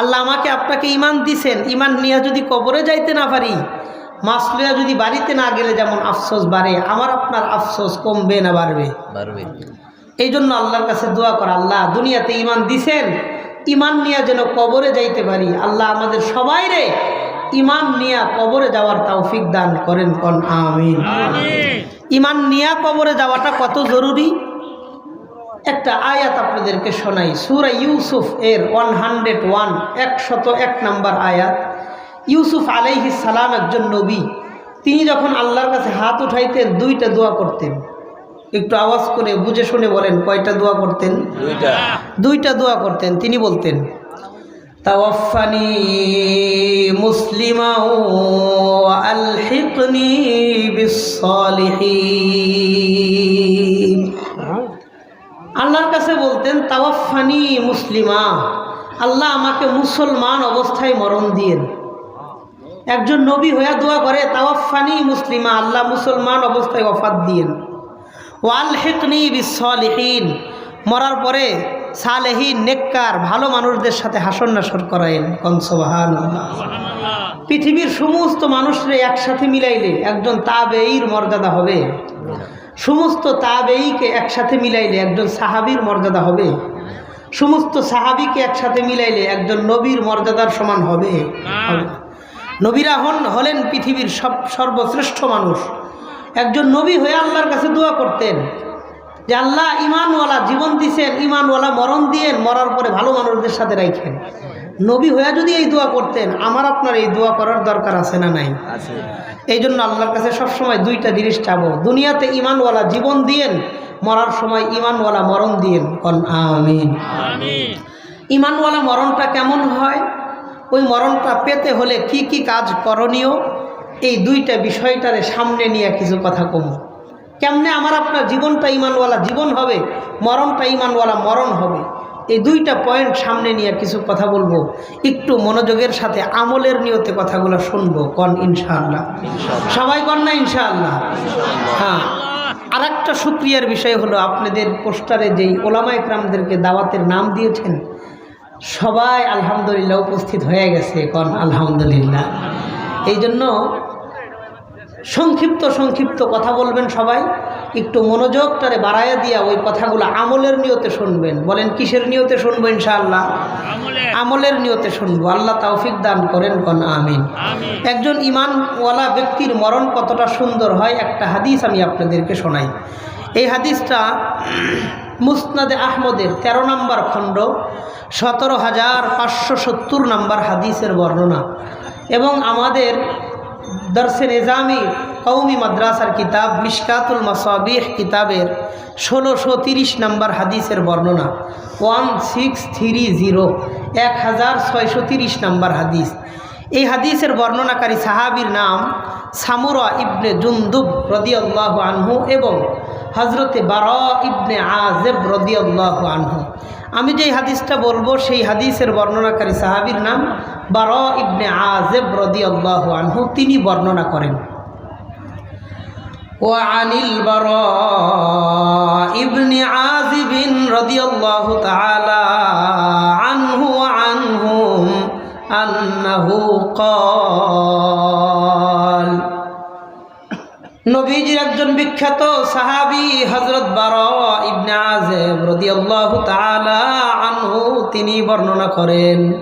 আল্লাহ আমাকে আপনাকে ইমান দিছেন। ইমান নিয়ে যদি কবরে যাইতে না পারি মাস লইয়া যদি বাড়িতে না গেলে যেমন আফসোস বাড়ে আমার আপনার আফসোস কমবে না বাড়বে? বাড়বে। এই জন্য আল্লাহর কাছে দোয়া করা আল্লাহ দুনিয়াতে ইমান দিছেন ইমান নিয়ে যেন কবরে যাইতে পারি আল্লাহ আমাদের সবাই রে ইমান নিয়া কবরে যাওয়ার তৌফিক দান করেন কন আমিন। ইমান নিয়া কবরে যাওয়াটা কত জরুরি? একটা আয়াত আপনাদেরকে শোনাই। সুরা ইউসুফ এর ওয়ান হান্ড্রেড ওয়ান একশত এক নম্বর আয়াত। ইউসুফ আলাইহি সালাম একজন নবী। তিনি যখন আল্লাহর কাছে হাত উঠাইতেন দুইটা দোয়া করতেন। একটু আওয়াজ করে বুঝে শুনে বলেন কয়টা দোয়া করতেন? দুইটা। দোয়া করতেন তিনি বলতেন তাওয়াফানি মুসলিমা আলহিকনি বিসলিহিন আল্লাহর কাছে বলতেন তাওয়াফানি মুসলিমা। আল্লাহ আমাকে মুসলমান অবস্থায় মরণ দিয়েন। একজন নবী হইয়া দোয়া করে তাওয়াফানি মুসলিমা। আল্লাহ মুসলমান অবস্থায় ওফাত দিয়েন। ওয়াল হেকনি বিসলিহীন মরার পরে সালেহীন, নেককার, ভালো মানুষদের সাথে হাসন নাসর করায়েন কনসবাহান পৃথিবীর সমস্ত মানুষরে একসাথে মিলাইলে একজন তাবেইর মর্যাদা হবে। সমস্ত তাবেইকে একসাথে মিলাইলে একজন সাহাবীর মর্যাদা হবে। সমস্ত সাহাবিকে একসাথে মিলাইলে একজন নবীর মর্যাদার সমান হবে। নবীরা হন, হলেন পৃথিবীর সব সর্বশ্রেষ্ঠ মানুষ। একজন নবী হয়ে আল্লাহর কাছে দোয়া করতেন যে, আল্লাহ ইমানওয়ালা জীবন দিছেন, ইমানওয়ালা মরণ দিয়েন, মরার পরে ভালো মানুষদের সাথে রাখেন নবী হয়ে যদি এই দোয়া করতেন আমার আপনার এই দোয়া করার দরকার আছে না নাই? এই জন্য আল্লাহর কাছে সবসময় দুইটা জিনিস চাবো। দুনিয়াতে ইমানওয়ালা জীবন দিয়েন মরার সময় ইমানওয়ালা মরণ দিয়েন। কন আমিন। ইমানওয়ালা মরণটা কেমন হয়? ওই মরণটা পেতে হলে কি কি কাজ করণীয়? এই দুইটা বিষয়টারে সামনে নিয়ে কিছু কথা কম। কেমনে আমার আপনার জীবনটা ইমানওয়ালা জীবন হবে মরণটা ইমানওয়ালা মরণ হবে? এই দুইটা পয়েন্ট সামনে নিয়ে কিছু কথা বলব। একটু মনোযোগের সাথে আমলের নিয়তে কথাগুলো শুনব কন ইনশাআল্লাহ। সবাই কন না ইনশাআল্লাহ? হ্যাঁ আর একটা সুক্রিয়ার বিষয় হলো আপনাদের পোস্টারে যেই ওলামা একরামদেরকে দাওয়াতের নাম দিয়েছেন সবাই আলহামদুলিল্লাহ উপস্থিত হয়ে গেছে কন আলহামদুলিল্লাহ। এই জন্য সংক্ষিপ্ত সংক্ষিপ্ত কথা বলবেন সবাই। একটু মনোযোগটারে বাড়াইয়া দিয়া ওই কথাগুলো আমলের নিয়তে শুনবেন। বলেন কিসের নিয়তে শুনব ইনশাআল্লাহ? আমলের। নিয়তে শুনব। আল্লাহ তৌফিক দান করেন কন আমিন। একজন ইমানওয়ালা ব্যক্তির মরণ কতটা সুন্দর হয় একটা হাদিস আমি আপনাদেরকে শোনাই। এই হাদিসটা মুসনাদে আহমদের ১৩ নম্বর খণ্ড সতেরো হাজার পাঁচশো সত্তর নম্বর হাদিসের বর্ণনা। এবং আমাদের দর্শে নিজামি কৌমি মাদ্রাসার কিতাব মিশকাতুল মাসাবিহ কিতাবের ষোলোশো তিরিশ নম্বর হাদিসের বর্ণনা। ওয়ান সিক্স থ্রি জিরো এক হাজার ছয়শো তিরিশ নম্বর হাদিস। এই হাদিসের বর্ণনাকারী সাহাবির নাম সামুরা ইবনে জুন্দুব রদিয়াল্লাহ আনহু এবং হজরতে বারা ইবনে আজেব রদিয়াল্লাহ আনহু। আমি যেই হাদিসটা বলবো সেই হাদিসের বর্ণনাকারী সাহাবির নাম বারা ইবনে আজেব রদিয়াল্লাহ আনহু তিনি বর্ণনা করেন وعن البراء ابن عازب رضي الله تعالى عنه وعنهم أنه قال নবীজির একজন বিখ্যাত সাহাবি হজরত বার ইবনে আজেব রদিয়াল্লাহু তাআলা আনহু তিনি বর্ণনা করেন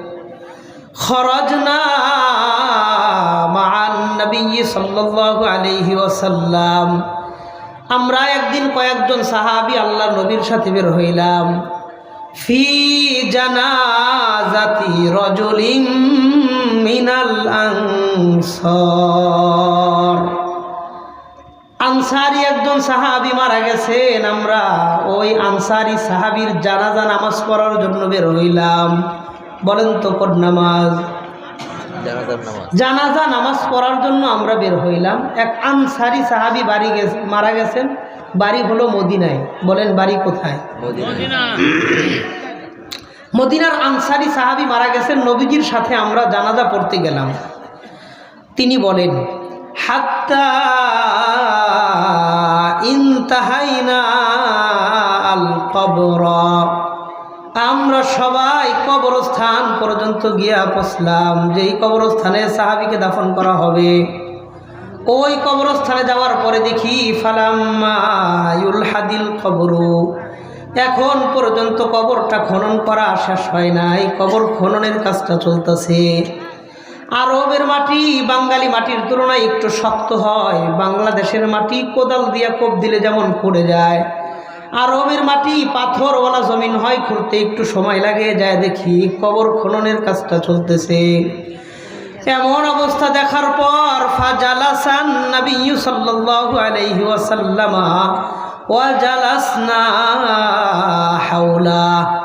আলাইহি আমরা একদিন কয়েকজন সাহাবী আল্লাহ নবীর সাথে বের হইলাম। ফি জানাজাতি রজুলিন মিনাল আনসার। আনসারি একজন সাহাবি মারা গেছেন আমরা ওই আনসারি সাহাবির জানাজা নামাজ পড়ার জন্য বের হইলাম। বলেন তো কোন নামাজ? জানাজা নামাজ পড়ার জন্য আমরা বের হইলাম। এক আনসারি সাহাবি বাড়ি গেছে মারা গেছেন। বাড়ি হলো মদিনায়। বলেন বাড়ি কোথায়? মদিনার আনসারি সাহাবি মারা গেছেন। নবীজির সাথে আমরা জানাজা পড়তে গেলাম। তিনি বলেন আল আমরা সবাই কবরস্থান পর্যন্ত গিয়া পৌঁছলাম। যেই কবরস্থানে সাহাবিকে দাফন করা হবে, ওই কবরস্থানে যাওয়ার পরে দেখি ফালাম্মায়ুল হাদিল কবরু। এখন পর্যন্ত কবরটা খনন করা শেষ হয় নাই। কবর খননের কাজটা চলতেছে। আরবের মাটি বাঙালি মাটির তুলনায় একটু শক্ত হয়। বাংলাদেশের মাটি কোদাল দিয়া কোপ দিলে যেমন পড়ে যায়। আরবের মাটি পাথরওয়ালা জমিন হয়, খুঁড়তে একটু সময় লাগে, যায় দেখি কবর খননের কাজটা চলতেছে। এমন অবস্থা দেখার পর, ফাজালাসান হাওলা।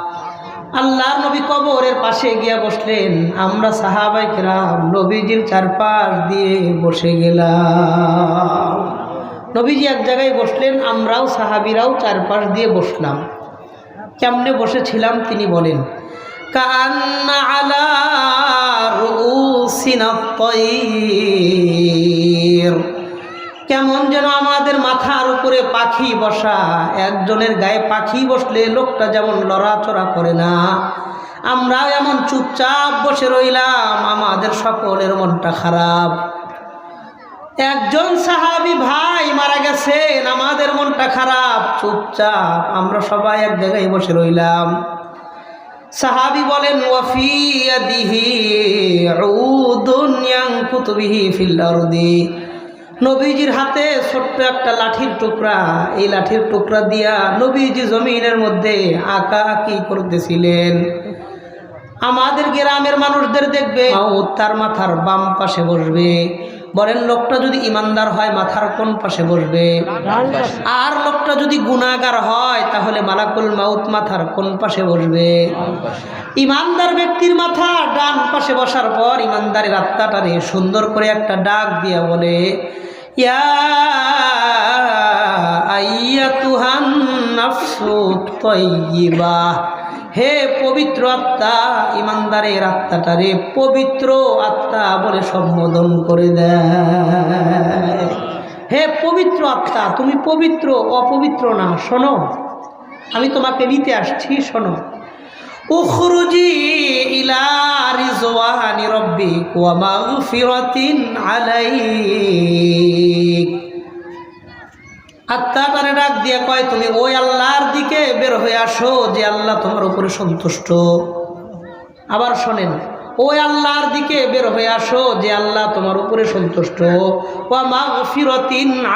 আল্লাহর নবী কবরের পাশে গিয়া বসলেন। আমরা সাহাবাই কেরাম নবীজির চারপাশ দিয়ে বসে গেলাম। নবীজি এক জায়গায় বসলেন, আমরাও সাহাবিরাও চারপাশ দিয়ে বসলাম। কেমনে বসেছিলাম তিনি বলেন কান্না আলা তৈর কেমন যেন আমাদের মাথার উপরে পাখি বসা একজনের গায়ে পাখি বসলে লোকটা যেমন লড়াচড়া করে না। আমরাও এমন চুপচাপ বসে রইলাম, আমাদের সকলের মনটা খারাপ। একজন সাহাবি ভাই মারা গেছেন, আমাদের মনটা খারাপ। চুপচাপ আমরা সবাই এক জায়গায় বসে রইলাম। সাহাবি বলেন ওয়াফিয়াদিহি উদুন ইয়ানকুতুবিহি ফিল আরদি। নবীজির হাতে ছোট্ট একটা লাঠির টুকরা, এই লাঠির টুকরা দিয়া নবীজি জমিনের মধ্যে আঁকা আঁকি করতেছিলেন। আমাদের গ্রামের মানুষদের দেখবে তার মাথার বাম পাশে বসবে। বলেন, লোকটা যদি ইমানদার হয়, মাথার কোন পাশে বসবে? আর লোকটা যদি গুণাগার হয়, তাহলে মালাকুল মাউত মাথার কোন পাশে বসবে? ইমানদার ব্যক্তির মাথা ডান পাশে বসার পর ইমানদারের আত্মাটারে সুন্দর করে একটা ডাক দিয়া বলে ইয়া আইয়াতুহান নাফসু হে পবিত্র আত্মা, ইমানদারের আত্মাটারে পবিত্র আত্মা বলে সম্বোধন করে দেয় হে পবিত্র আত্মা, তুমি পবিত্র, অপবিত্র না, শোনো। আমি তোমাকে নিতে আসছি, শোনো। উখরুজি ইলা রিজওয়ানি রব্বিক ওয়া মাগফিরাতিন আলাইক। আত্মাটারে ডাক দিয়ে কয়, তুমি ওই আল্লাহর দিকে বের হয়ে আসো যে আল্লাহ তোমার উপরে সন্তুষ্ট। আবার শোনেন ওই আল্লাহর দিকে বের হয়ে আসো যে আল্লাহ তোমার উপরে সন্তুষ্ট।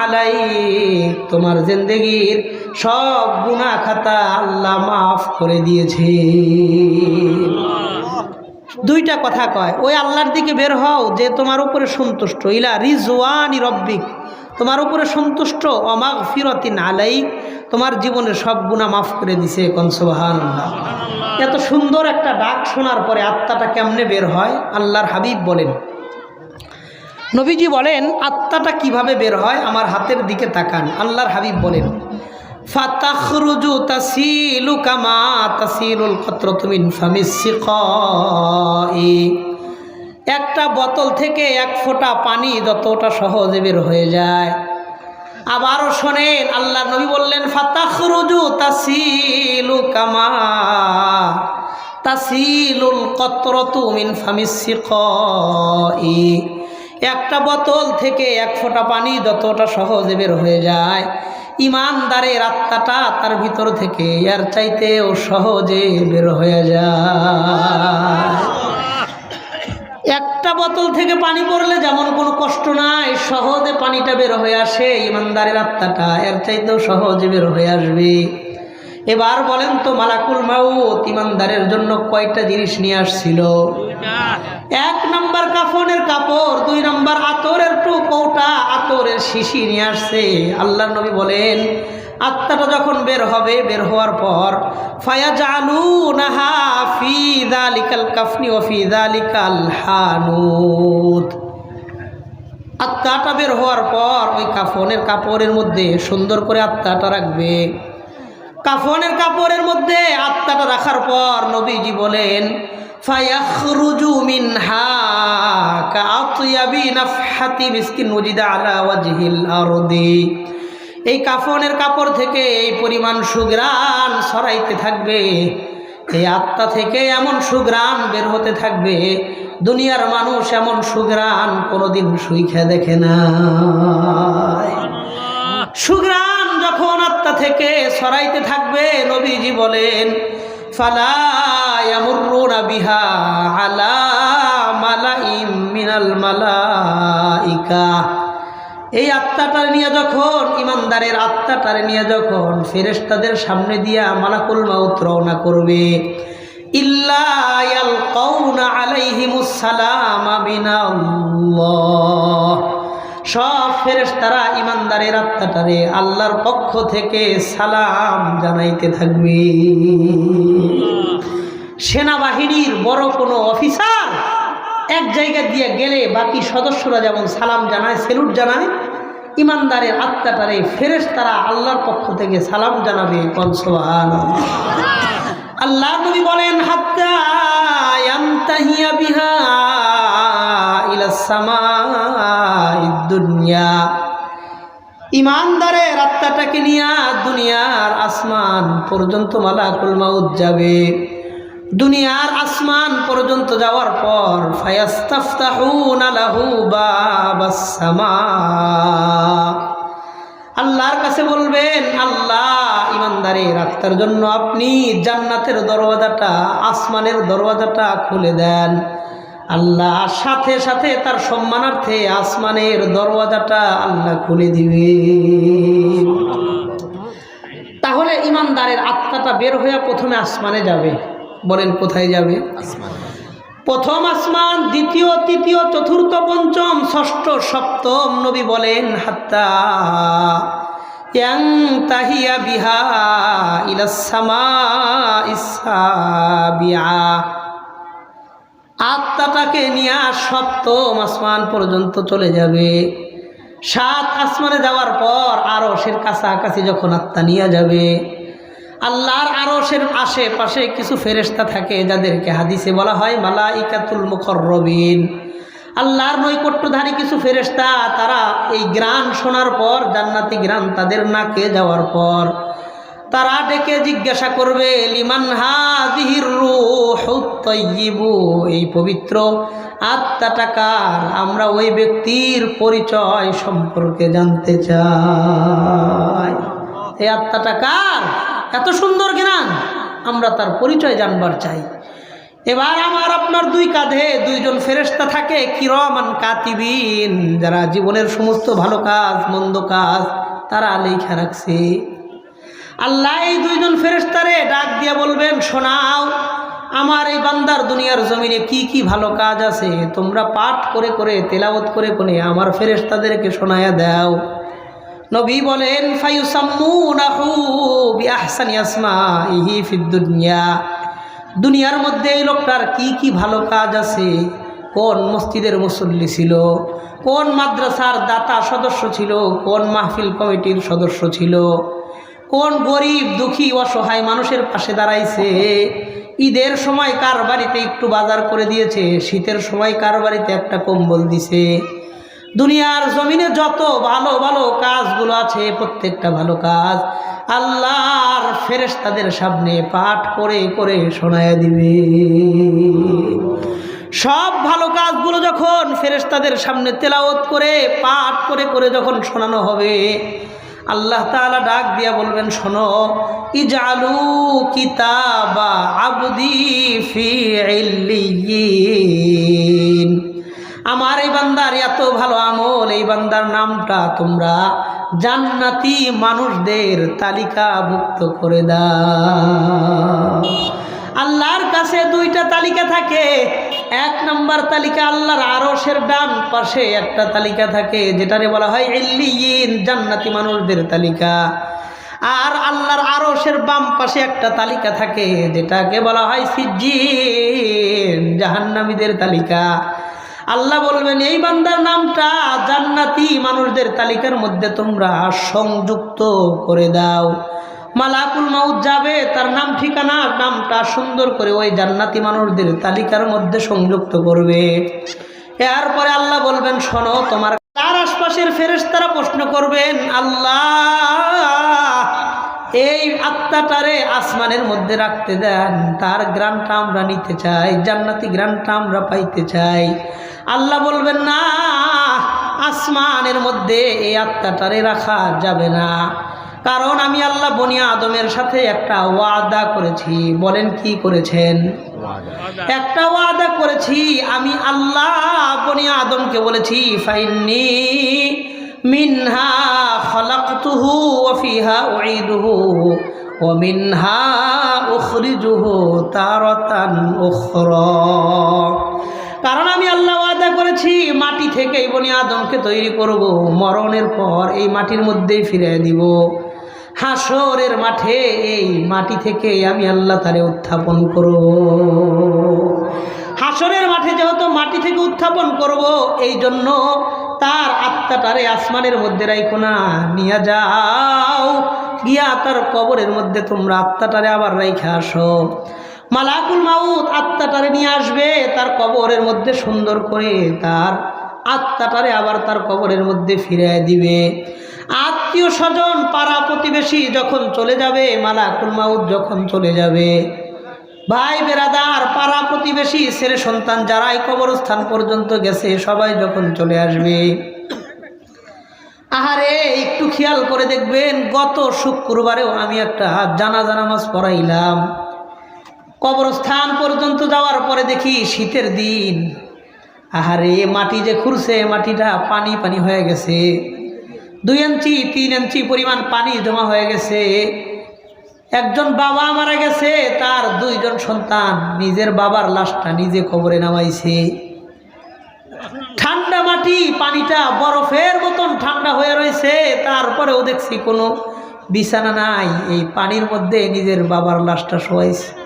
আলাই তোমার জিন্দেগির সব গুনাহ খাতা আল্লাহ মাফ করে দিয়েছে। দুইটা কথা কয়, ওই আল্লাহর দিকে বের হও যে তোমার উপরে সন্তুষ্ট। ইলা রিজওয়ানি রব্বিক, তোমার উপরে সন্তুষ্ট। অমাগ ফিরতিন আলাই তোমার জীবনে সব গুণা মাফ করে দিছে কনসবাহান এত সুন্দর একটা ডাক শোনার পরে আত্মাটা কেমনে বের হয়? আল্লাহর হাবিব বলেন। নবীজি বলেন, আত্মাটা কীভাবে বের হয়? আমার হাতের দিকে তাকান। আল্লাহর হাবিব বলেন, ফাতাখরুজু তাসিলু কামা তাসিলুল কতরতু মিন ফামিস সিকাই। একটা বোতল থেকে এক ফোঁটা পানি যতটা সহজে বের হয়ে যায়। আবারও শোনেন আল্লাহ নবী বললেন, ফাতাখরুজু তাসিলু কামা তাসিলুল কতরতু মিন ফামিস সিকাই। একটা বোতল থেকে এক ফোঁটা পানি যতটা সহজে বের হয়ে যায়। ইমানদারের আত্মাটা তার ভিতর থেকে এর চাইতেও সহজে বের হয়ে যায়। একটা বোতল থেকে পানি পড়লে যেমন কোনো কষ্ট নাই সহজে পানিটা বের হয়ে আসে, ইমানদারের আত্মাটা এর চাইতেও সহজে বের হয়ে আসবে। এবার বলেন তো, মালাকুল মাউত ইমানদারের জন্য কয়টা জিনিস নিয়ে আসছিল? এক নম্বর কাফনের কাপড়, দুই নম্বর আতরের টু কৌটা আতরের শিশি নিয়ে আসছে। আল্লাহ নবী বলেন, আত্মাটা যখন বের হবে, বের হওয়ার পর ফায়াজ আলু নাহা ফিদা লিকাল কাফনি ও ফিদা লিকাল হানুত। আত্মাটা বের হওয়ার পর ওই কাফনের কাপড়ের মধ্যে সুন্দর করে আত্মাটা রাখবে। কাফনের কাপড়ের মধ্যে আত্মাটা রাখার পর নবীজি বলেন এই কাফনের কাপড় থেকে এই পরিমাণ সুগ্রাণ সরাইতে থাকবে। এই আত্মা থেকে এমন সুগ্রাম বের হতে থাকবে, দুনিয়ার মানুষ এমন সুগ্রাণ কোনোদিন সুইখে দেখে না। সুগ্রাম যখন আত্মা থেকে সরাইতে থাকবে, নবীজি বলেন, ফালা বিহা আলা মালাইম মিনাল মালাইকা। এই আত্মাটা নিয়ে যখন ইমানদারের আত্মাটারে নিয়ে যখন ফেরেশতাদের সামনে দিয়া মালাকুল মাউত রওনা করবে সব ফেরেশতারা ইমানদারের আত্মাটারে আল্লাহর পক্ষ থেকে সালাম জানাইতে থাকবে। সেনাবাহিনীর বড় কোনো অফিসার এক জায়গা দিয়ে গেলে বাকি সদস্যরা যেমন সালাম জানায়, সেলুট জানায়, ইমানদারের আত্মাটারে ফেরেশ তারা আল্লাহর পক্ষ থেকে সালাম জানাবে কনসোহান আল্লাহ নবী বলেন, হাত্তা ইয়ামতাহিয়া বিহা দুনিয়া। ইমানদারের আত্মাটাকে নিয়ে দুনিয়ার আসমান পর্যন্ত মালাকুল মাউত যাবে। দুনিয়ার আসমান পর্যন্ত যাওয়ার পর আল্লাহর কাছে বলবেন আল্লাহ ইমানদারের আত্মার জন্য আপনি জান্নাতের দরওয়াজাটা আসমানের দরওয়াজাটা খুলে দেন। আল্লাহ সাথে সাথে তার সম্মানার্থে আসমানের দরওয়াজাটা আল্লাহ খুলে দিবে। তাহলে ইমানদারের আত্মাটা বের হয়ে প্রথমে আসমানে যাবে। বলেন কোথায় যাবে? প্রথম আসমান দ্বিতীয় তৃতীয় চতুর্থ পঞ্চম ষষ্ঠ সপ্তম নবী বলেন হাত্তা তাহিয়া বিহা ইলাসামা ইসাবিয়া আত্মাটাকে নিয়ে সপ্তম আসমান পর্যন্ত চলে যাবে। সাত আসমানে যাওয়ার পর আরশের কাছাকাছি যখন আত্মা নিয়ে যাবে আল্লাহর আরশের আশেপাশে কিছু ফেরেশতা থাকে যাদেরকে হাদিসে বলা হয় মালাইকাতুল মুখরবিন আল্লাহর নৈকট্যধারী কিছু ফেরেশতা, তারা এই গ্রান শোনার পর, জান্নাতি গ্রান তাদের নাকে যাওয়ার পর, তারা ডেকে জিজ্ঞাসা করবে, লিমান হাজিহির এই পবিত্র আত্মাটা কার আমরা ওই ব্যক্তির পরিচয় সম্পর্কে জানতে চাই। এই আত্মাটা কার এত সুন্দর জ্ঞান, আমরা তার পরিচয় জানবার চাই। এবার আমার আপনার দুই কাঁধে দুইজন ফেরেশতা থাকে, কিরমান কাতিবিন, যারা জীবনের সমস্ত ভালো কাজ, মন্দ কাজ তারা লেখা রাখছে। আল্লাহ এই দুইজন ফেরেশতারে ডাক দিয়ে বলবেন, শোনাও, আমার এই বান্দার দুনিয়ার জমিনে কি কি ভালো কাজ আছে, তোমরা পাঠ করে করে তেলাওত করে করে আমার ফেরেশতাদেরকে শোনায়া দাও। নবী বলেন দুনিয়ার মধ্যে এই লোকটার কি কি ভালো কাজ আছে? কোন মসজিদের মুসল্লি ছিল? কোন মাদ্রাসার দাতা সদস্য ছিল? কোন মাহফিল কমিটির সদস্য ছিল? কোন গরিব, দুঃখী, অসহায় মানুষের পাশে দাঁড়াইছে? ঈদের সময় কার বাড়িতে একটু বাজার করে দিয়েছে? শীতের সময় কার বাড়িতে একটা কম্বল দিছে? দুনিয়ার জমিনে যত ভালো ভালো কাজগুলো আছে, প্রত্যেকটা ভালো কাজ আল্লাহর ফেরেশতাদের সামনে পাঠ করে করে শোনায় দিবে। সব ভালো কাজগুলো যখন ফেরেশতাদের সামনে তেলাওত করে, পাঠ করে করে যখন শোনানো হবে, আল্লাহ তাআলা ডাক দিয়া বলবেন, শোনো ইজালু কিতাবা আবদি ফি আমার এই বান্দার এত ভালো আমল, এই বান্দার নামটা তোমরা জান্নাতি মানুষদের তালিকাভুক্ত করে দাও। আল্লাহর কাছে দুইটা তালিকা থাকে। এক নম্বর তালিকা আল্লাহর আরশের ডান পাশে একটা তালিকা থাকে, যেটারে বলা হয় এল্লিয়িন জান্নাতি মানুষদের তালিকা। আর আল্লাহর আরশের বাম পাশে একটা তালিকা থাকে, যেটাকে বলা হয় সিজ্জিন, জাহান্নামীদের তালিকা। আল্লাহ বলবেন, এই বান্দার নামটা জান্নাতি মানুষদের তালিকার মধ্যে তোমরা সংযুক্ত করে দাও। মালাকুল মাউত যাবে, তার নাম ঠিকানা, নামটা সুন্দর করে ওই জান্নাতি মানুষদের তালিকার মধ্যে সংযুক্ত করবে। এরপরে আল্লাহ বলবেন, শোনো, তোমার তার আশপাশের ফেরেস তারা প্রশ্ন করবেন, আল্লাহ, এই আত্মাটারে আসমানের মধ্যে রাখতে দেন, তার গ্রানটা আমরা নিতে চাই, জান্নাতি গ্রানটা আমরা পাইতে চাই। আল্লাহ বলবেন না আসমানের মধ্যে এই আত্মাটারে রাখা যাবে না। কারণ আমি আল্লাহ বনিয়া আদমের সাথে একটা ওয়াদা করেছি। বলেন কি করেছেন? একটা ওয়াদা করেছি আমি আল্লাহ বনিয়া আদমকে বলেছি ফাইন্নি মিনহা খলাকতুহু ওয়া ফিহা উঈদুহু ওয়া মিনহা উখরিজুহু তারাতান উখরা। কারণ আমি আল্লাহ ওয়াদা করেছি, মাটি থেকে বনি আদমকে তৈরি করব। মরণের পর এই মাটির মধ্যেই ফিরে দিব। হাসরের মাঠে এই মাটি থেকে আমি আল্লাহ তারে উত্থাপন করব। হাসরের মাঠে যেহেতু মাটি থেকে উত্থাপন করব, এই জন্য তার আত্মাটারে আসমানের মধ্যে রাইখো না, নিয়ে যাও। গিয়া তার কবরের মধ্যে তোমরা আত্মাটারে আবার রাইখে আসো। মালাকুল মাউত আত্মাটারে নিয়ে আসবে, তার কবরের মধ্যে সুন্দর করে তার আত্মাটারে আবার তার কবরের মধ্যে ফিরে দিবে। আত্মীয় স্বজন, পাড়া প্রতিবেশী যখন চলে যাবে, মালাকুল মাউত যখন চলে যাবে, ভাই বেরাদার, পাড়া প্রতিবেশী, ছেলে সন্তান যারাই কবরস্থান পর্যন্ত গেছে, সবাই যখন চলে আসবে, আহারে, একটু খেয়াল করে দেখবেন, গত শুক্রবারেও আমি একটা জানাজা নামাজ পড়াইলাম। কবরস্থান পর্যন্ত যাওয়ার পরে দেখি শীতের দিন। আহারে, মাটি যে খুঁড়ছে মাটিটা পানি পানি হয়ে গেছে। দুই ইঞ্চি, তিন ইঞ্চি পরিমাণ পানি জমা হয়ে গেছে। একজন বাবা মারা গেছে, তার দুইজন সন্তান। নিজের বাবার লাশটা নিজে কবরে নামাইছে। ঠান্ডা মাটি, পানিটা বরফের মতন ঠান্ডা হয়ে রয়েছে। তারপরেও দেখছি কোনো বিছানা নাই। এই পানির মধ্যে নিজের বাবার লাশটা শোয়াইছে।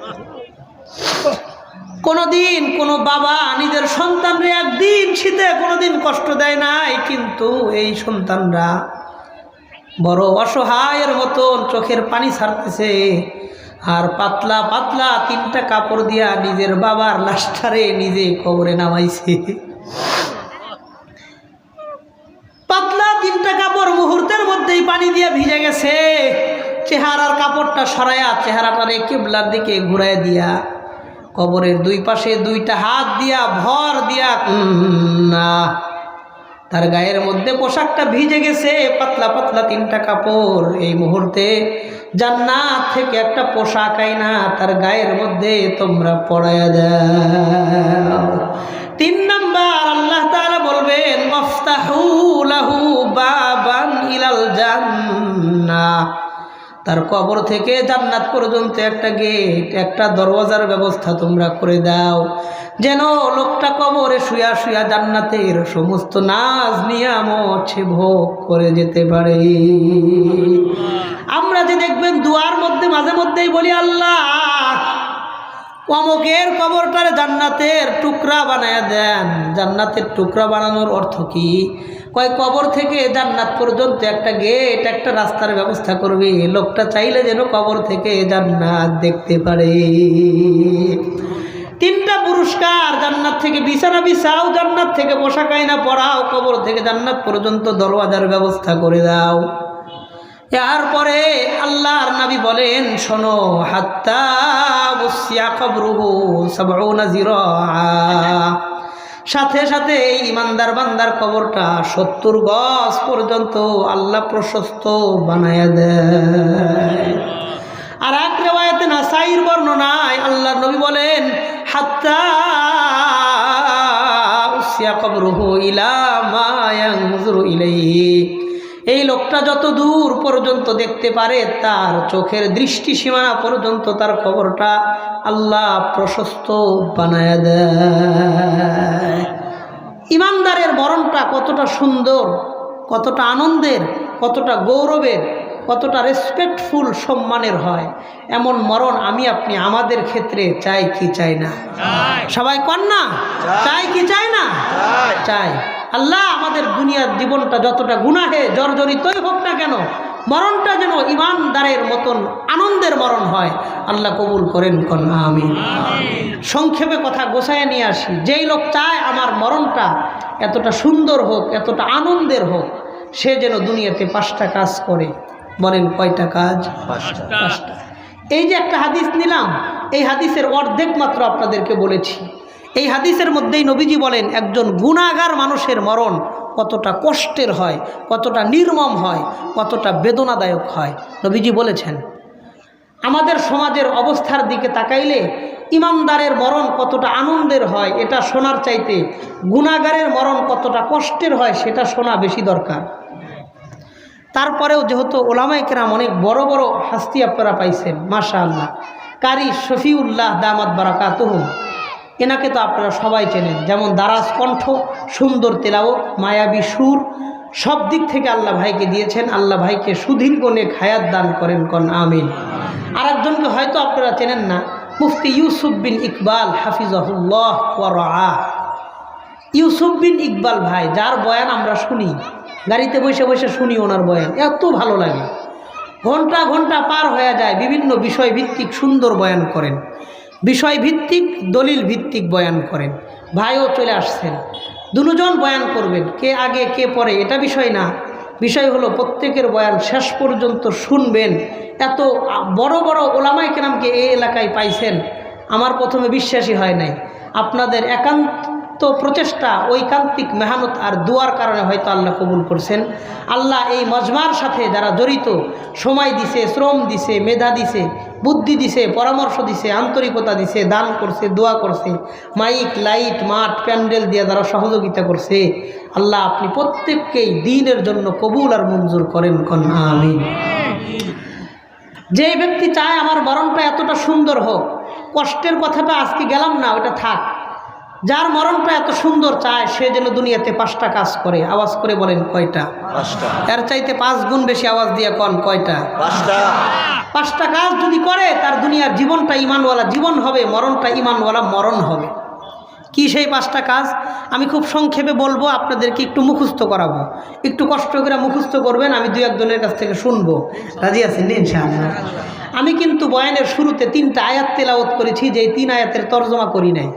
কোনোদিন কোনো বাবা নিজের সন্তানরে একদিন শীতে কোনোদিন কষ্ট দেয় নাই, কিন্তু এই সন্তানরা বড় অসহায়ের মতন চোখের পানি ছাড়তেছে আর পাতলা পাতলা তিনটা কাপড় দিয়া নিজের বাবার লাশটারে নিজে কবরে নামাইছে। পাতলা তিনটা কাপড় মুহূর্তের মধ্যেই পানি দিয়া ভিজে গেছে। চেহারার কাপড়টা সরায়া চেহারাটারে কেবলার দিকে ঘুরায় দিয়া কবরের দুই পাশে দুইটা হাত দিয়া, ভর দিয়া না তার গায়ের মধ্যে পোশাকটা ভিজে গেছে, পাতলা পাতলা তিনটা কাপড়। এই মুহূর্তে জান্নাত থেকে একটা পোশাক আইনা তার গায়ের মধ্যে তোমরা পড়ায়া দাও। তিন নাম্বার, আল্লাহ তাআলা বলবেন মফতাহু লাহু বাবান ইলাল জান্নাহ। তার কবর থেকে জান্নাত পর্যন্ত একটা গেট, একটা দরওয়াজার ব্যবস্থা তোমরা করে দাও। যেন লোকটা কবরে শুয়া শুয়া জান্নাতের সমস্ত নাজ, নিয়ামত সে ভোগ করে যেতে পারে। আমরা যে দেখবেন দুয়ার মধ্যে, মাঝে মধ্যেই বলি, আল্লাহ, অমকের কবরটারে জান্নাতের টুকরা বানায় দেন। জান্নাতের টুকরা বানানোর অর্থ কি? কয় কবর থেকে জান্নাত পর্যন্ত একটা গেট একটা রাস্তার ব্যবস্থা করবে। লোকটা চাইলে যেন কবর থেকে জান্নাত দেখতে পারে। তিনটা পুরস্কার, জান্নাত থেকে বিছানা বিছাও, জান্নাত থেকে পোশাক আইনা পড়াও কবর থেকে জান্নাত পর্যন্ত দরওয়াজার ব্যবস্থা করে দাও। এরপরে আল্লাহর নবী বলেন, শোনো, হাত্তা বসিয়া কবরুহু সাবউনা জিরা সাথে সাথে এই ইমানদার বান্দার খবরটা সত্তর গজ পর্যন্ত আল্লাহ প্রশস্ত বানায়া দেয়। আর এক রেওয়ায়তে নাসাইর বর্ণনায় আল্লাহ নবী বলেন, হাত্তা উসিয়া খবর ইলা মায়াং ইলাইহি এই লোকটা যত দূর পর্যন্ত দেখতে পারে তার চোখের দৃষ্টি সীমানা পর্যন্ত তার খবরটা আল্লাহ প্রশস্ত বানায় দেয়। ইমানদারের মরণটা কতটা সুন্দর কতটা আনন্দের কতটা গৌরবের কতটা রেসপেক্টফুল সম্মানের হয়। এমন মরণ আমি আপনি আমাদের ক্ষেত্রে চাই কি চাই না? সবাই কন না? চাই। কি চাই না? চাই। আল্লাহ আমাদের দুনিয়ার জীবনটা যতটা গুনাহে জর্জরিতই হোক না কেন মরণটা যেন ইমানদারের মতন আনন্দের মরণ হয় আল্লাহ কবুল করেন কন্যা আমি সংক্ষেপে কথা গোছায় নিয়ে আসি। যেই লোক চায় আমার মরণটা এতটা সুন্দর হোক এতটা আনন্দের হোক সে যেন দুনিয়াতে পাঁচটা কাজ করে। বলেন কয়টা কাজ? পাঁচটা। পাঁচটা। এই যে একটা হাদিস নিলাম এই হাদিসের অর্ধেক মাত্র আপনাদেরকে বলেছি। এই হাদিসের মধ্যেই নবীজি বলেন, একজন গুণাগার মানুষের মরণ কতটা কষ্টের হয়, কতটা নির্মম হয়, কতটা বেদনাদায়ক হয়। নবীজি বলেছেন, আমাদের সমাজের অবস্থার দিকে তাকাইলে ইমানদারের মরণ কতটা আনন্দের হয়, এটা শোনার চাইতে গুণাগারের মরণ কতটা কষ্টের হয়, সেটা শোনা বেশি দরকার। তারপরেও যেহেতু ওলামাই কেরাম অনেক বড় বড় হাস্তি আপনারা পাইছেন মাশা আল্লাহ কারি শফিউল্লাহ দামাত বারাকাতুহুম এনাকে তো আপনারা সবাই চেনেন। যেমন দারাজ কণ্ঠ, সুন্দর তেলাও মায়াবী সুর, সব দিক থেকে আল্লাহ ভাইকে দিয়েছেন। আল্লাহ ভাইকে সুধীর গণে খায়াত দান করেন, কন আমিন। আর একজনকে হয়তো আপনারা চেনেন না, মুফতি ইউসুফ বিন ইকবাল, হাফিজাহুল্লাহ ওয়া ইউসুফ বিন ইকবাল ভাই, যার বয়ান আমরা শুনি, গাড়িতে বসে বসে শুনি ওনার বয়ান, এত ভালো লাগে। ঘণ্টা ঘণ্টা পার হয়ে যায়, বিভিন্ন বিষয় ভিত্তিক সুন্দর বয়ান করেন। বিষয় ভিত্তিক দলিল ভিত্তিক বয়ান করেন। ভাইও চলে আসছেন। দুজন বয়ান করবেন, কে আগে, কে পরে, এটা বিষয় না। বিষয় হলো প্রত্যেকের বয়ান শেষ পর্যন্ত শুনবেন। এত বড় বড় ওলামাই কেনামকে এই এলাকায় পাইছেন, আমার প্রথমে বিশ্বাসী হয় নাই। আপনাদের একান্ত প্রচেষ্টা, ঐকান্তিক মেহনত আর দুয়ার কারণে হয়তো আল্লাহ কবুল করছেন। আল্লাহ এই মজমার সাথে যারা জড়িত, সময় দিছে, শ্রম দিছে, মেধা দিছে, বুদ্ধি দিছে, পরামর্শ দিছে, আন্তরিকতা দিছে, দান করছে, দোয়া করছে, মাইক, লাইট, মাঠ, প্যান্ডেল দিয়ে যারা সহযোগিতা করছে, আল্লাহ আপনি প্রত্যেককেই দিনের জন্য কবুল আর মঞ্জুর করেন, কন, আমিন। যে ব্যক্তি চায় আমার মরণটা এতটা সুন্দর হোক, কষ্টের কথাটা আজকে গেলাম না, ওটা থাক। যার মরণটা এত সুন্দর চায় সে যেন দুনিয়াতে পাঁচটা কাজ করে। আওয়াজ করে বলেন কয়টা? এর চাইতে পাঁচ গুণ বেশি আওয়াজ দিয়ে কন কয়টা? পাঁচটা। কাজ যদি করে তার দুনিয়ার জীবনটা ইমানওয়ালা জীবন হবে মরণটা ইমানওয়ালা মরণ হবে। কি সেই পাঁচটা কাজ? আমি খুব সংক্ষেপে বলব আপনাদেরকে একটু মুখস্থ করাবো। একটু কষ্ট করে মুখস্থ করবেন আমি দু একজনের কাছ থেকে শুনব। রাজি আছেন ইনশাআল্লাহ? আমি কিন্তু বয়ানের শুরুতে তিনটা আয়াত তেলাওত করেছি যে তিন আয়াতের তর্জমা করি নাই।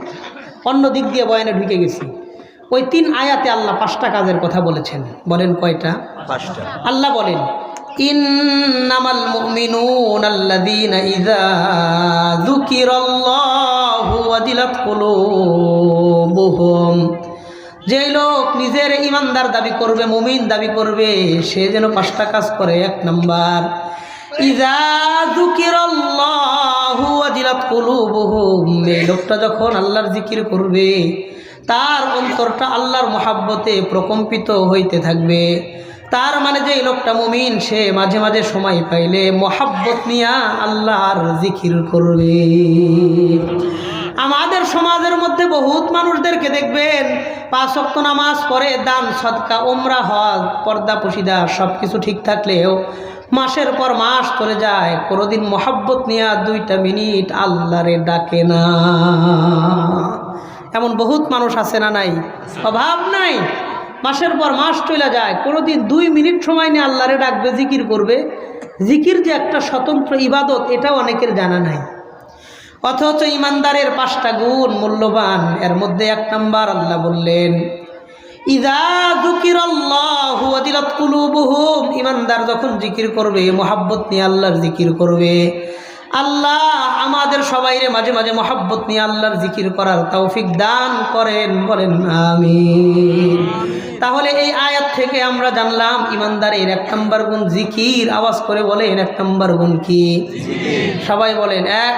অন্য দিক দিয়ে বয়ানে ঢুকে গেছি। ওই তিন আয়াতে আল্লাহ পাঁচটা কাজের কথা বলেছেন। বলেন কয়টা? পাঁচটা। আল্লাহ বলেন ইন্নামাল মুমিনুন আল্লাযীনা ইযা যুকিরাল্লাহু ওয়াজিলাত কুলুবুহুম। যে লোক নিজের ইমানদার দাবি করবে মুমিন দাবি করবে সে যেন পাঁচটা কাজ করে। এক নাম্বার ইজা যুকিরাল্লাহু লোকটা যখন আল্লাহর জিকির করবে, তার অন্তরটা আল্লাহর মহাব্বতে প্রকম্পিত হইতে থাকবে। তার মানে যে লোকটা মুমিন, সে মাঝে মাঝে সময় পাইলে মহাব্বত নিয়া আল্লাহর জিকির করবে। আমাদের সমাজের মধ্যে বহুত মানুষদেরকে দেখবেন, পাঁচ অক্ত নামাজ পরে দান, সদকা ওমরা হজ, পর্দা, পুশিদা সব কিছু ঠিক থাকলেও মাসের পর মাস চলে যায়, কোনোদিন মহাব্বত নিয়ে দুইটা মিনিট আল্লাহরে ডাকে না। এমন বহুত মানুষ আছে না নাই? অভাব নাই। মাসের পর মাস চলে যায়, কোনোদিন দুই মিনিট সময় নিয়ে আল্লাহরে ডাকবে, জিকির করবে। জিকির যে একটা স্বতন্ত্র ইবাদত, এটাও অনেকের জানা নাই। অথচ ইমানদারের পাঁচটা গুণ মূল্যবান, এর মধ্যে এক নাম্বার আল্লাহ বললেন ইদা কুলুবুহুম। ইমানদার যখন জিকির করবে মোহাব্বত নিয়ে আল্লাহর জিকির করবে। আল্লাহ আমাদের সবাইরে মাঝে মাঝে মোহাব্বত নিয়ে আল্লাহর জিকির করার তৌফিক দান করেন বলেন আমি তাহলে এই আয়াত থেকে আমরা জানলাম ইমানদারের এক নম্বর গুণ জিকির আওয়াজ করে বলেন এক নম্বর গুণ কি? সবাই বলেন এক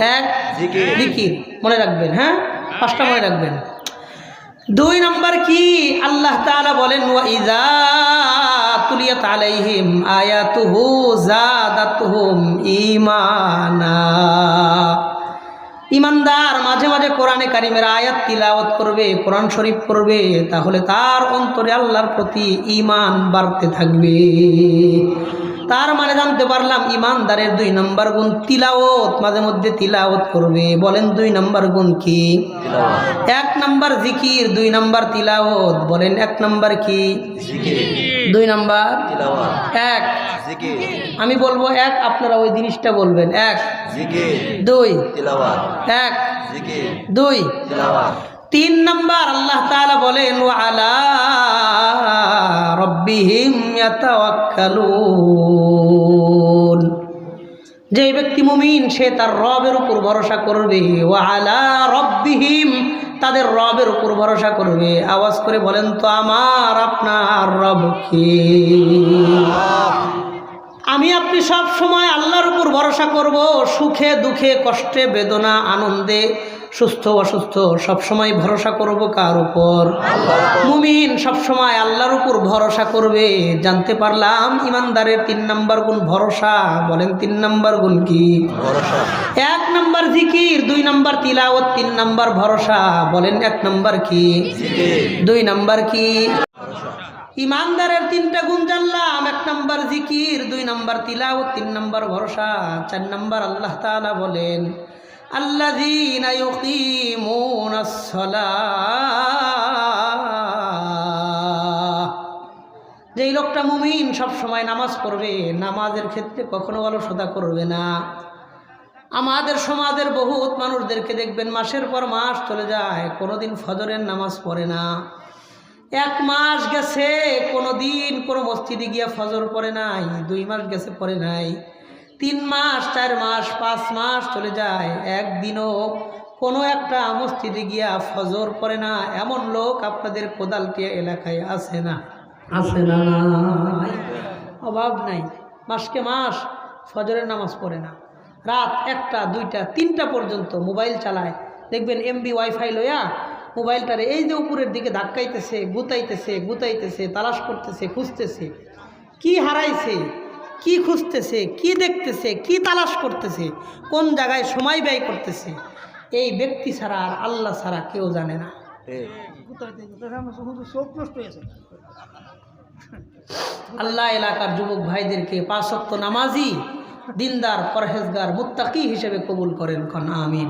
এক জিকির। জিকির। মনে রাখবেন হ্যাঁ? পাঁচটা মনে রাখবেন। দুই নম্বর কি? আল্লাহ তাআলা বলেন ঈমানা। ইমানদার মাঝে মাঝে কোরআনে কারিমের আয়াত তিলাওয়াত করবে, কোরআন শরীফ করবে তাহলে তার অন্তরে আল্লাহর প্রতি ঈমান বাড়তে থাকবে। তার মানে জানতে পারলাম ইমানদারের দুই নম্বর গুণ তিলাওত মাঝে মধ্যে তিলাওত করবে। বলেন দুই নম্বর গুণ কি? এক নম্বর জিকির দুই নম্বর তিলাওত বলেন এক নম্বর কি? দুই নাম্বার? এক। আমি বলব এক আপনারা ওই জিনিসটা বলবেন। এক। দুই। এক। দুই। তিন নম্বর আল্লাহ তাআলা বলেন আলা যে ব্যক্তি মুমিন, সে তার রবের উপর ভরসা করবে। ও আলা রব্বিহিম তাদের রবের উপর ভরসা করবে। আওয়াজ করে বলেন, তো আমার, আপনার রব কে আমি আপনি সব সময় আল্লাহর উপর ভরসা করব, সুখে, দুঃখে, কষ্টে, বেদনা, আনন্দে। সুস্থ অসুস্থ সবসময় ভরসা করব কার উপর? মুমিন সবসময় আল্লাহর উপর ভরসা করবে। জানতে পারলাম ইমানদারের তিন নাম্বার গুণ ভরসা বলেন তিন নাম্বার গুণ কি? এক নাম্বার জিকির দুই নাম্বার তিলাওয়াত তিন নাম্বার ভরসা বলেন এক নাম্বার কি? দুই নাম্বার কি? ইমানদারের তিনটা গুণ জানলাম এক নাম্বার জিকির দুই নাম্বার তিলাওয়াত তিন নাম্বার ভরসা চার নাম্বার আল্লাহ তাআলা বলেন সালাহ। যেই লোকটা মুমিন সব সময় নামাজ পড়বে, নামাজের ক্ষেত্রে কখনো ভালো অলসতা করবে না। আমাদের সমাজের বহুত মানুষদেরকে দেখবেন মাসের পর মাস চলে যায়, কোনোদিন ফজরের নামাজ পড়ে না। এক মাস গেছে কোনো দিন কোনো মসজিদে গিয়া ফজর পড়ে নাই, দুই মাস গেছে পড়ে নাই। তিন মাস, চার মাস, পাঁচ মাস চলে যায়। একদিনও কোনো একটা মসজিদে গিয়া ফজর পড়ে না। এমন লোক আপনাদের কোদালটিয়া এলাকায় আছে না? আছে না অভাব নাই। মাসকে মাস ফজরের নামাজ পড়ে না। রাত একটা, দুইটা, তিনটা পর্যন্ত মোবাইল চালায়। দেখবেন এমবি ওয়াইফাই লইয়া মোবাইলটারে এই যে উপরের দিকে ধাক্কাইতেছে, গুতাইতেছে গুতাইতেছে, তালাশ করতেছে, খুঁজতেছে। কি হারাইছে? কি খুঁজতেছে, কি দেখতেছে, কি তালাশ করতেছে, কোন জায়গায় সময় ব্যয় করতেছে, এই ব্যক্তি ছাড়া আর আল্লাহ ছাড়া কেউ জানে না। আল্লাহ এলাকার যুবক ভাইদেরকে পাঁচত্ব নামাজি দিনদার, পরহেজগার, মুত্তাকি হিসেবে কবুল করেন খন আমিন।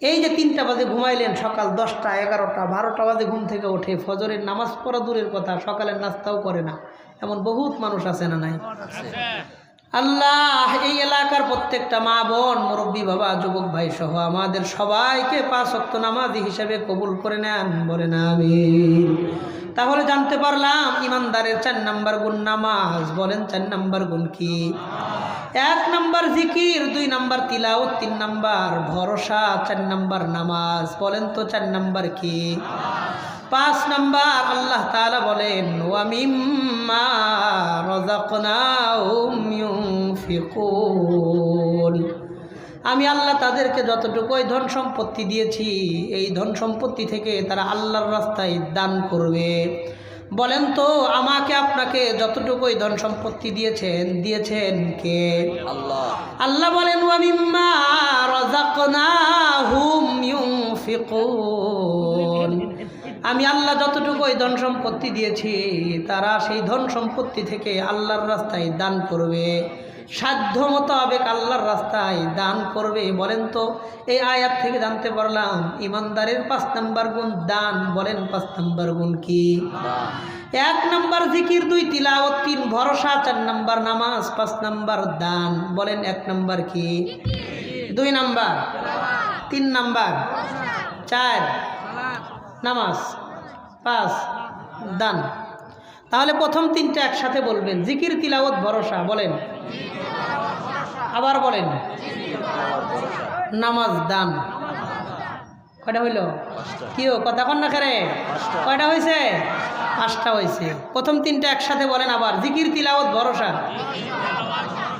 এই যে তিনটা বাজে ঘুমাইলেন, সকাল দশটা, এগারোটা, বারোটা বাজে ঘুম থেকে ওঠে ফজরের নামাজ পড়া দূরের কথা, সকালের নাস্তাও করে না। এমন বহুত মানুষ আছে না নাই? আল্লাহ, এই এলাকার প্রত্যেকটা মা বোন, মুরব্বী বাবা, যুবক ভাই সহ আমাদের সবাইকে পাঁচ অক্ত নামাজি হিসেবে কবুল করে নেন বলে না আমি তাহলে জানতে পারলাম, ইমানদারের চার নাম্বার গুণ নামাজ, বলেন চার নাম্বার গুণ কি? এক নাম্বার জিকির, দুই নাম্বার তিলাওত তিন নাম্বার ভরসা, চার নাম্বার নামাজ, বলেন তো চার নাম্বার কি? পাঁচ নাম্বার আল্লাহ তাআলা বলেন ওয়ামিম্মা আমি আল্লাহ তাদেরকে যতটুকুই ধন সম্পত্তি দিয়েছি এই ধন সম্পত্তি থেকে তারা আল্লাহর রাস্তায় দান করবে। বলেন তো আমাকে আপনাকে যতটুকুই ধন সম্পত্তি দিয়েছেন দিয়েছেন কে? আল্লাহ। আল্লাহ বলেন ওয়ামিম্মা আমি আল্লাহ যতটুকু ওই ধন সম্পত্তি দিয়েছি, তারা সেই ধন সম্পত্তি থেকে আল্লাহর রাস্তায় দান করবে। সাধ্য মোতাবেক আল্লাহর রাস্তায় দান করবে, বলেন তো। এই আয়াত থেকে জানতে পারলাম, ইমানদারের পাঁচ নাম্বার গুণ দান, বলেন পাঁচ নাম্বার গুণ কি? এক নাম্বার জিকির, দুই তিলাওয়াত, তিন ভরসা, চার নাম্বার নামাজ, পাঁচ নাম্বার দান, বলেন এক নাম্বার কি? দুই নাম্বার। তিন নাম্বার। চার। নামাজ পাঁচ দান। তাহলে প্রথম তিনটা একসাথে বলবেন। জিকির, তিলাওয়াত, ভরসা, বলেন। আবার বলেন। নামাজ, দান। কয়টা হইল? কিও, কথা কন না খেরে। কয়টা হয়েছে পাঁচটা হয়েছে প্রথম তিনটা একসাথে বলেন আবার। জিকির, তিলাওয়াত, ভরসা।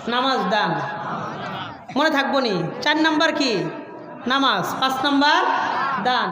নামাজ, দান। মনে থাকব নি। চার নাম্বার কি? নামাজ। পাঁচ নাম্বার, দান।